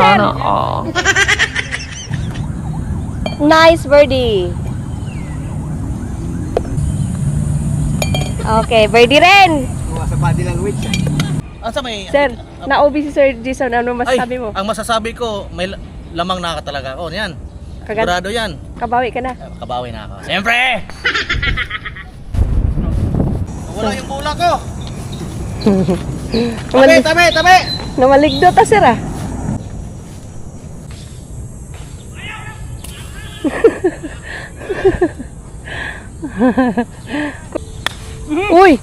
Sana all. Nice birdie. Okay, birdie rin. sa body language. Ah, sa may... Sir, na-OB si Sir Jason. Ano masasabi mo? ang masasabi ko, may la- lamang na ka talaga. Oh, yan. Kagad Sigurado yan. kabawi ka na. Eh, Kabawi na ako. Siyempre! Wala yung bola ko. Tabi, tabi, tabi! namaligdo ta, sir ah. Uy!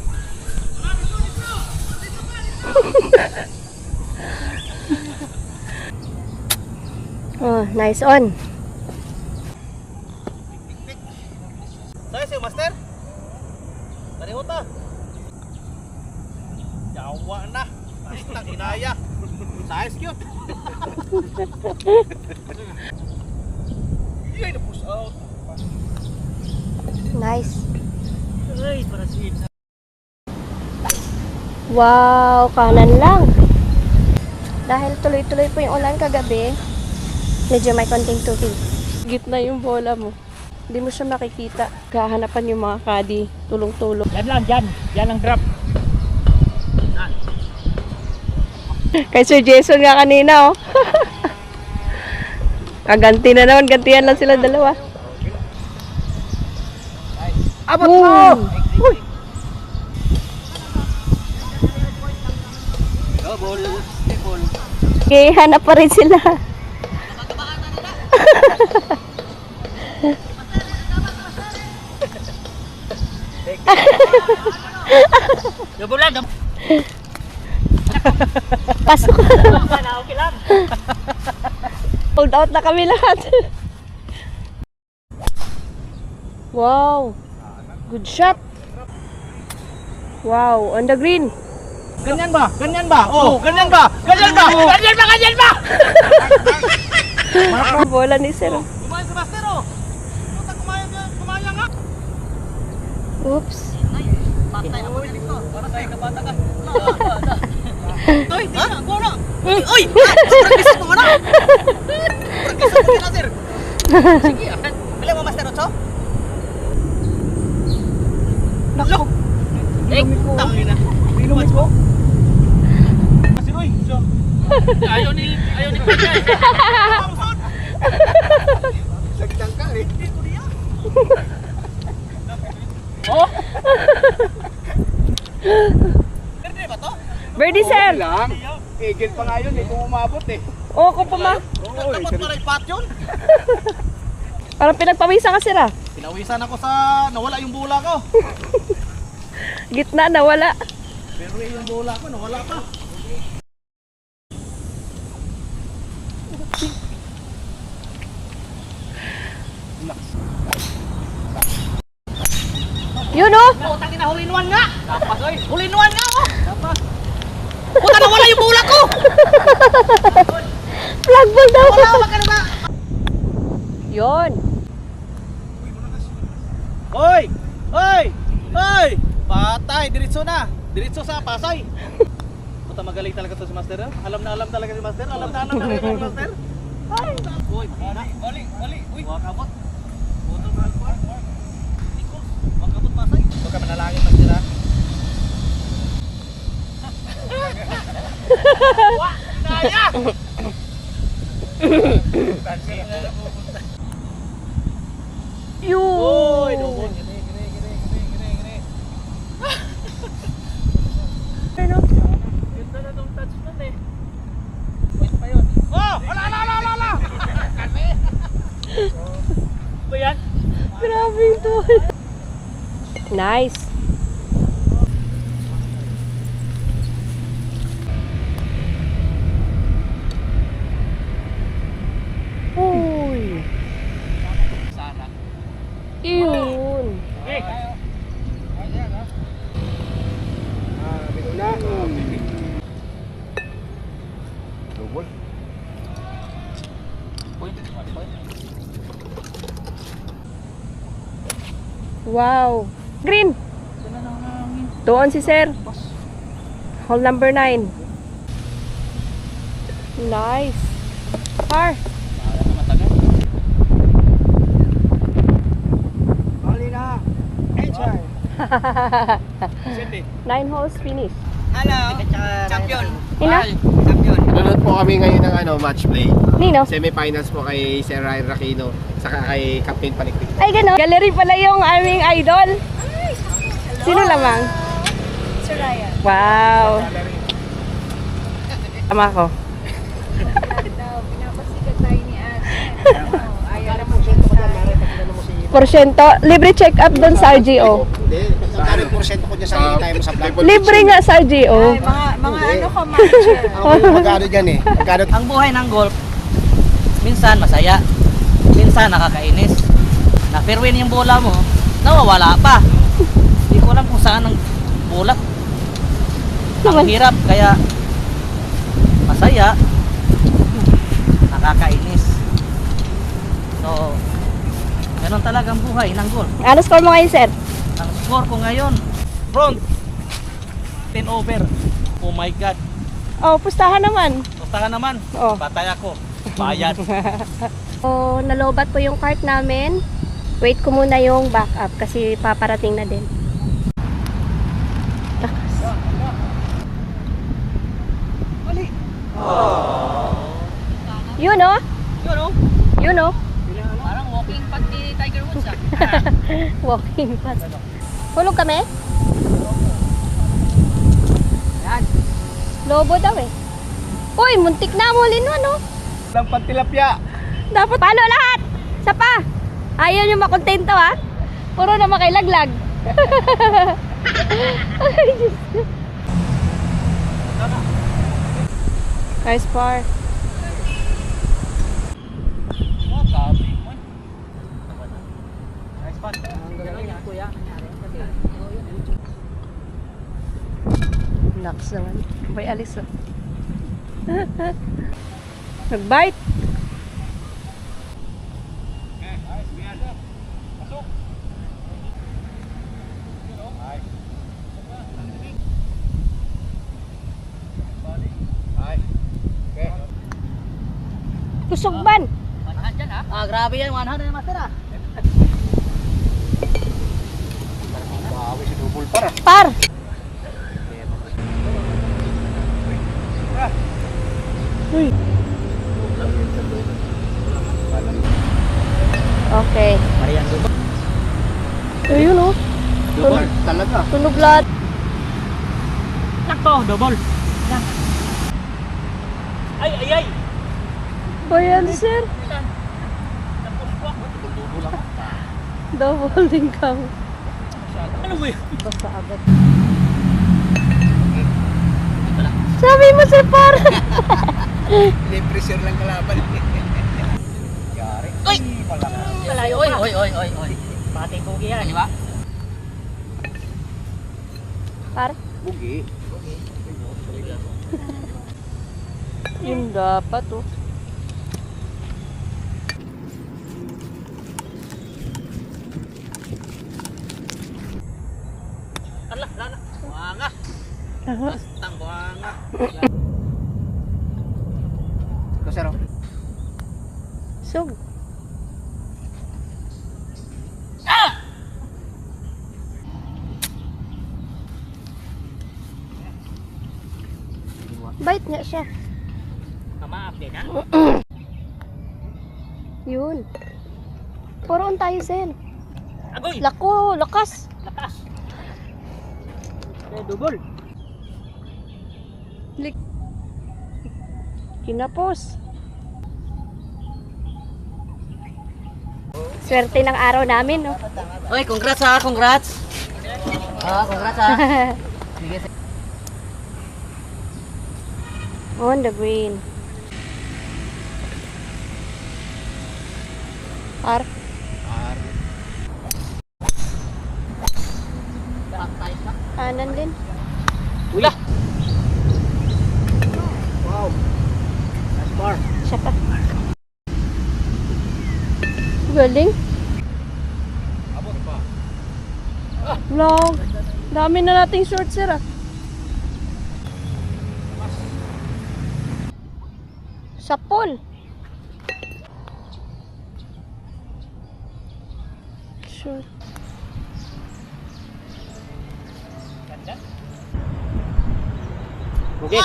oh, nice on. Saya si Master. Tari mo ta. Yawa na. Basta kinaya. Size cute. Yay, na-push out. Nice. Ay, para si Wow, kanan lang. Dahil tuloy-tuloy po yung ulan kagabi, medyo may konting tubig. Gitna yung bola mo. Hindi mo siya makikita. Kahanapan yung mga kadi, tulong-tulong. Yan lang, yan. Yan ang drop. Kay Sir Jason nga kanina, oh. Kaganti na naman, gantihan lang sila dalawa. Abot Boom! Okay, hanap pa rin sila. Nabulan. Pasok. Hold out na kami lahat. wow. Good shot. Wow, on the green. Ganyan ba? Ganyan ba? Oh, ganyan ba? Ganyan ba? Ganyan ba? Ganyan ba? Bola ni Sir. Kumain si Master oh. Puta, kumain ka. Kumain nga. Oops. Patay ako dito. Para kayo kabata ka. Uy, ha? Bola. Uy, uy! Practice mo na. Practice mo na, sir. Sige, ah. Bili mo, Master Ocho? Nako. Eh, tangina. Inumin ko. Ayaw ni, ayaw ni Pagay. Sagdang ka eh. Oh, Pwede ba to? Birdie, Sir. lang. Igil pa nga yun eh, kung umabot eh. Oo, kung pa ma. Oo, eh. Dapat para ipat yun. Parang pinagpawisa ka, Sir, ah. Pinawisan ako sa nawala yung bola ko. Gitna, nawala. Pero yung bola ko nawala pa. Yun, oh. Putang ina, hulinuan nga! Dapat oy! Hulinuan nga oh! Dapat! Puta nawala yung bola ko! Flag ball daw. Wala, wag ka na ba? Yun. Hoy! Hoy! Hoy! Patay! Diretso na! Diretso sa Pasay! Puta magaling talaga to si Master. eh. Alam na alam talaga si Master. Alam na alam talaga si Master. Ay! Hoy! Bali! Bali! Bali! Uy! Wakabot! Puta mahal ko! Iko! Huwag ka manalangin Master ha! Wah! Naya! Yun. Hoy! Dumon! Gini! Gini! Gini! Gini! Gini! Gini! Ano? ganda na nung touch nun eh. Wait pa yun. Oh! Ala! Ala! Ala! Ala! Ala! Ba yan? Grabe ito. Nice. Doon si sir. Hole number 9. Nice. Enjoy. Nine holes finish. Hello, champion. Ina? Champion. Nanonood po kami ngayon ng ano, match play. Nino? Semifinals po kay Sir Ryan Rakino saka kay Captain Palikpik. Ay, gano'n. Gallery pala yung aming idol. Sino lamang? Ryan. Wow. Tama ko. pinapasikat tayo ni ate. Ayaw na Porsyento. Libre check-up doon sa RGO. Hindi, magkano yung porsyento ko dyan sa tayo mo sa vlog? Libre nga sa RGO. Mga, mga ano ka, manager. Ako yung magkano dyan eh. Magkano Ang buhay ng golf, minsan masaya, minsan nakakainis. Na fairway yung bola mo, nawawala pa. Hindi ko alam kung saan ang bola. Ang hirap, kaya masaya, nakakainis. So, ganun talaga ang buhay ng golf. Ano score mo ngayon, sir? Ang score ko ngayon, Front. 10 over. Oh my God. Oh, pustahan naman. Basta ka naman. Oh. Patay ako. Bayad. So, nalobat po yung cart namin. Wait ko muna yung backup kasi paparating na din. Lakas. Yun oh. yun oh, Yun oh. parang walking pad ni Tiger Woods ah. Walking fast. Hulog kami? Yan. Lobo daw eh. Uy, muntik na mo lino no? Lang pantilapya. Dapat palo lahat. Sa pa. Ayaw nyo makontento ha. Puro na makilaglag. Ay, Diyos ko. Nice par. Oh, sabi mo. Nice pad. Ang galing yan, kuya. Relax naman. May alis oh. Nag-bite. Kusog ban. Manahan dyan ha. Ah, grabe yan. 100 master ah. Bawi si double para. Par. Uy. Okay. Marian Dubo. Ayun oh. Double talaga. Tunog lahat. Nakto, double. Yan. Ay, ay, ay. Bayan sir. Double din kang. Ano ba yun? Basta agad. Sabi mo sir par. Hindi pressure lang kalaban. Yari. Uy! Malayo. Oy, oy, oy, oy, oy. Pati tugi yan, di ba? par. Bugi. Yun dapat oh. Bastang sir. oh. Sug. Bite nga siya. Kamaap din ha. Yun. Puro on tayo, Zen. Agoy! Lako, lakas. Lakas. Eh, double. Lik. Kinapos. Swerte ng araw namin, no? Oy, congrats ha, congrats. Ah, congrats ha. Sige. On the green. Par. Patay ka. Kanan din. Ula! Wow. Galing. Long. Dami na nating short sir ah. Sapol. Short. Bugi.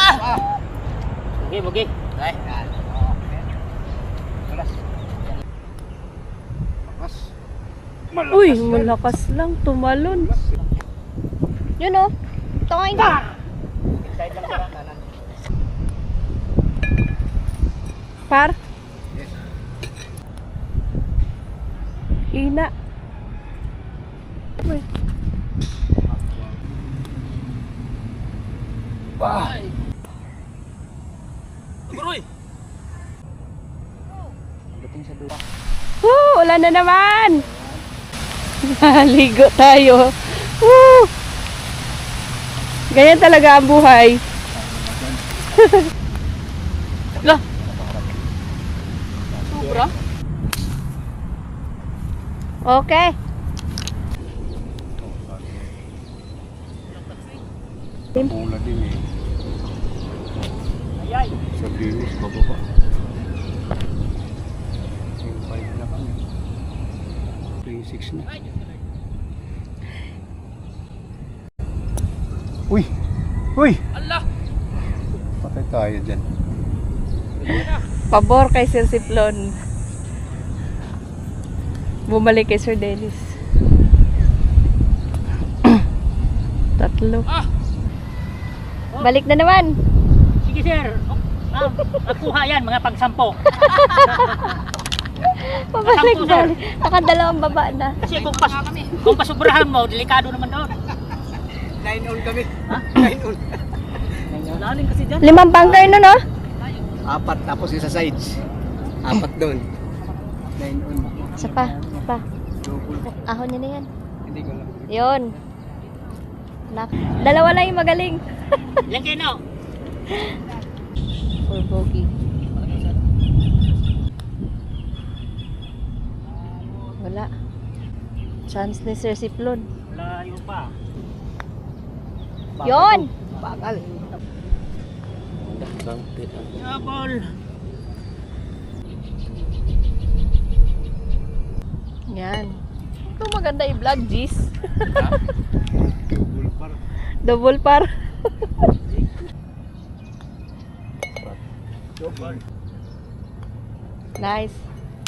Bugi, bugi. Ay. Uy, malakas lang. Tumalon. Yun oh. Tungain ka. Par? Hina. Uy. Aguroy! Woo! Ulan na naman! Naligo tayo. Woo! Ganyan talaga ang buhay. Lah. Sobra? Okay. Pula din eh. Ayay. Sa Venus, bababa. Yung 5 na kami. 26 na. Uy! Uy! Allah! Patay tayo dyan. Pabor kay Sir Siplon. Bumalik kay Sir Dennis. Tatlo. Balik na naman. Sige sir. Ah, nakuha yan, mga pagsampo. Pabalik balik. Nakadalawang baba na. Kasi kung, pas, kung pasubrahan mo, delikado naman doon. 9 all kami. 9 all. Lalim kasi dyan. Limang bunker na no? Apat tapos isa sides. Apat doon. 9 all. Isa pa. Isa pa. Ahon niya na yan. Hindi ko lang. Yun. Nak Dalawa lang yung magaling. Ilan kayo no? For bogey. Wala. Chance ni Sir Siplon. Layo pa. Yon! Bakal. Yabol. Yan. Ito maganda i-vlog, Gis. Double par. Double par. Nice.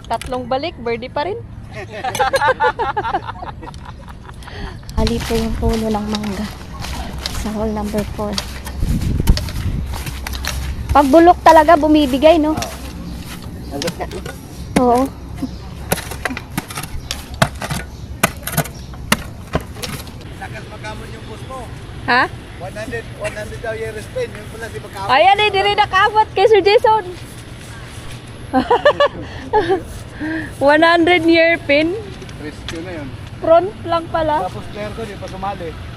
Tatlong balik, birdie pa rin. Ali po yung puno ng mangga sa hall number 4. Pag bulok talaga, bumibigay, no? Ang gitna. Oo. Lakas magkamon yung mo. Ha? 100, 100 daw yung respect. Yung pala di magkamon. Ayan eh, diri nakabot kay Sir Jason. 100 year pin. Rescue na yun. Front lang pala. Tapos player ko, di pa sumali.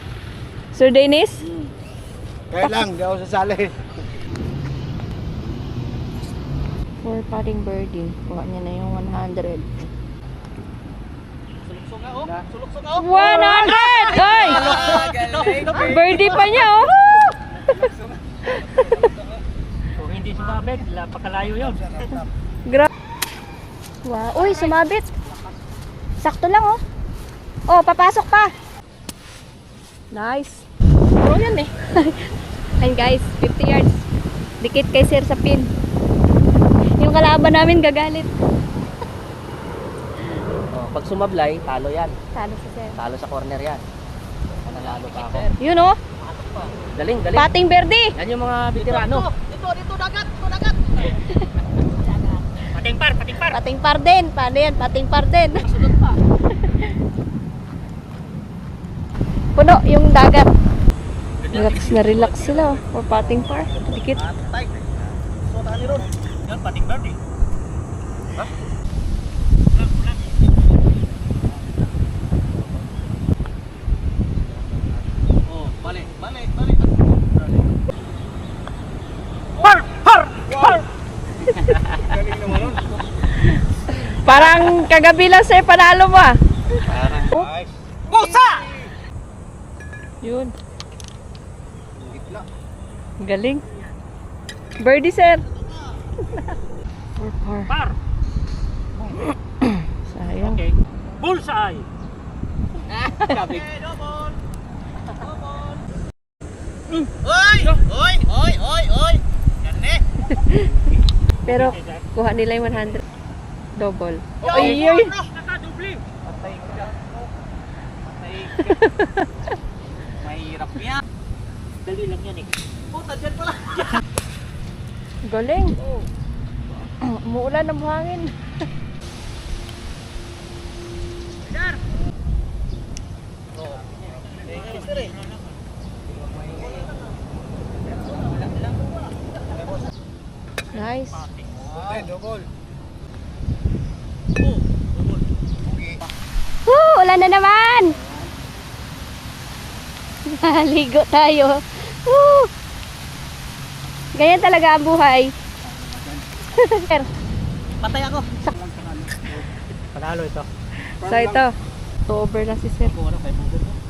Sir Dennis? Kaya lang, di ako sasali. For paring birdie. Kuha niya na yung 100. Suluksong nga oh! Suluksong nga oh! 100! Ay! Birdie pa niya, oh! Kung hindi sumabit, napakalayo yun. Gra wow. Uy, sumabit. Sakto lang, oh. Oh, papasok pa. Nice. Yan eh. Ayun guys, 50 yards. Dikit kay Sir sa pin. Yung kalaban namin gagalit. Oh, pag sumablay, talo yan. Talo si Sir. Talo sa corner yan. Nanalo pa ako. Yun oh, Galing, galing. pating verde. Yan yung mga veterano. Dito, dito, dagat! Dito, dagat! Pating par, pating par. Pating par din. Paano yan? Pating par din. Puno yung dagat. Relax na relax sila. oh. For pating par. Dikit. Yan, pating eh. Oh! Par! Nun. Parang kagabi lang sa'yo panalo mo ah. Pusa! Yun. Galing. Birdie, sir. Or par. Par. Sayang. Okay. Bullseye. Oy! Oy! Oy! Oy! Oy! Yan eh! Pero kuha nila yung 100. Double. Ay, ay. Nakadubli. Patay ka. Patay ka. Mahirap yan. Dali lang yan eh. Puta, dyan pala. Galing. Umuulan ng buhangin. Nice. Woo! Ulan na naman! Ligo tayo. Woo! Ganyan talaga ang buhay. Sir, Patay ako. Panalo ito. so ito. To over na si Sir.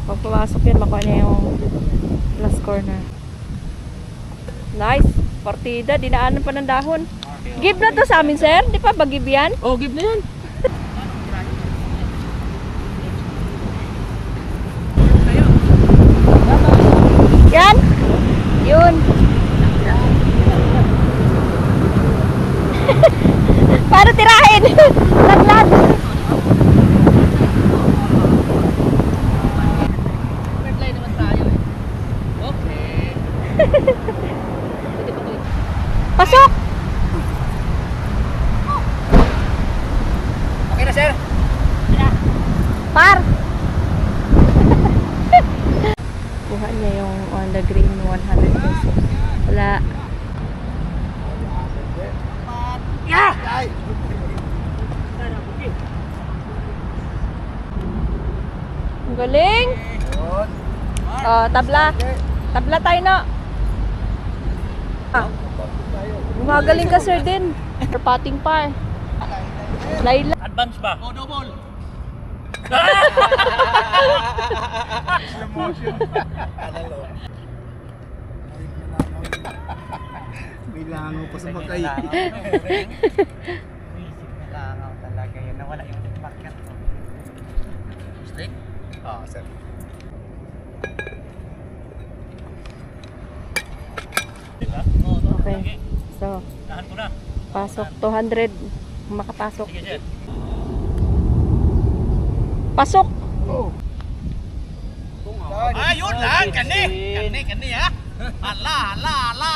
Pag pumasok yan, makuha niya yung last corner. Nice. Partida, dinaanan pa ng dahon. Give na to sa amin, sir. Di pa ba give yan? Oh, give na. Yan? Yun. Para tirahin. Laglag. Reply naman tayo eh. Okay. Pasok! Okay na, sir. Par! Kuha niya yung on the green 100 pesos. Wala. Ang galing! Oh, tabla. Tabla tayo na. Ah. Gumagaling ka, sir, din. For potting par. Layla. Advance pa. Oh, double. May langaw pa sa makay. Langaw talaga yun. Nawala yung bucket ko. Stick? Ah, sir. Okay. So, na. pasok 200. Makapasok. Sige, sir. Pasok! Ayun lang, kani. Kani, kani ha. Hala, hala, hala.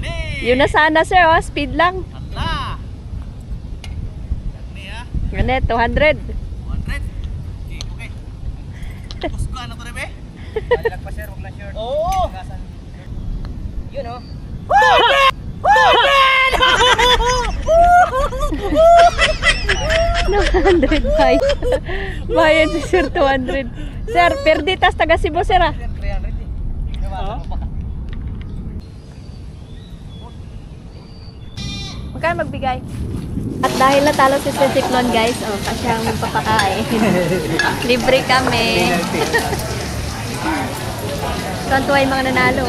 Kani. Yun na sana, sir. Oh. Speed lang. Hala. Kani ha. Ganit, 200. 100. Okay, okay. Gusto ka na to, Rebe? Balik pa, sir. Huwag na shirt. Oo. Yun, oh. No, 100 bayad. bayad si sir 200. Sir, perditas taga Cebu, sir ah. 300 eh. Magkano magbigay? At dahil natalo si Sir Ciclon guys, oh, kasi ang magpapakain. Libre kami. Tuwan-tuwa yung mga nanalo.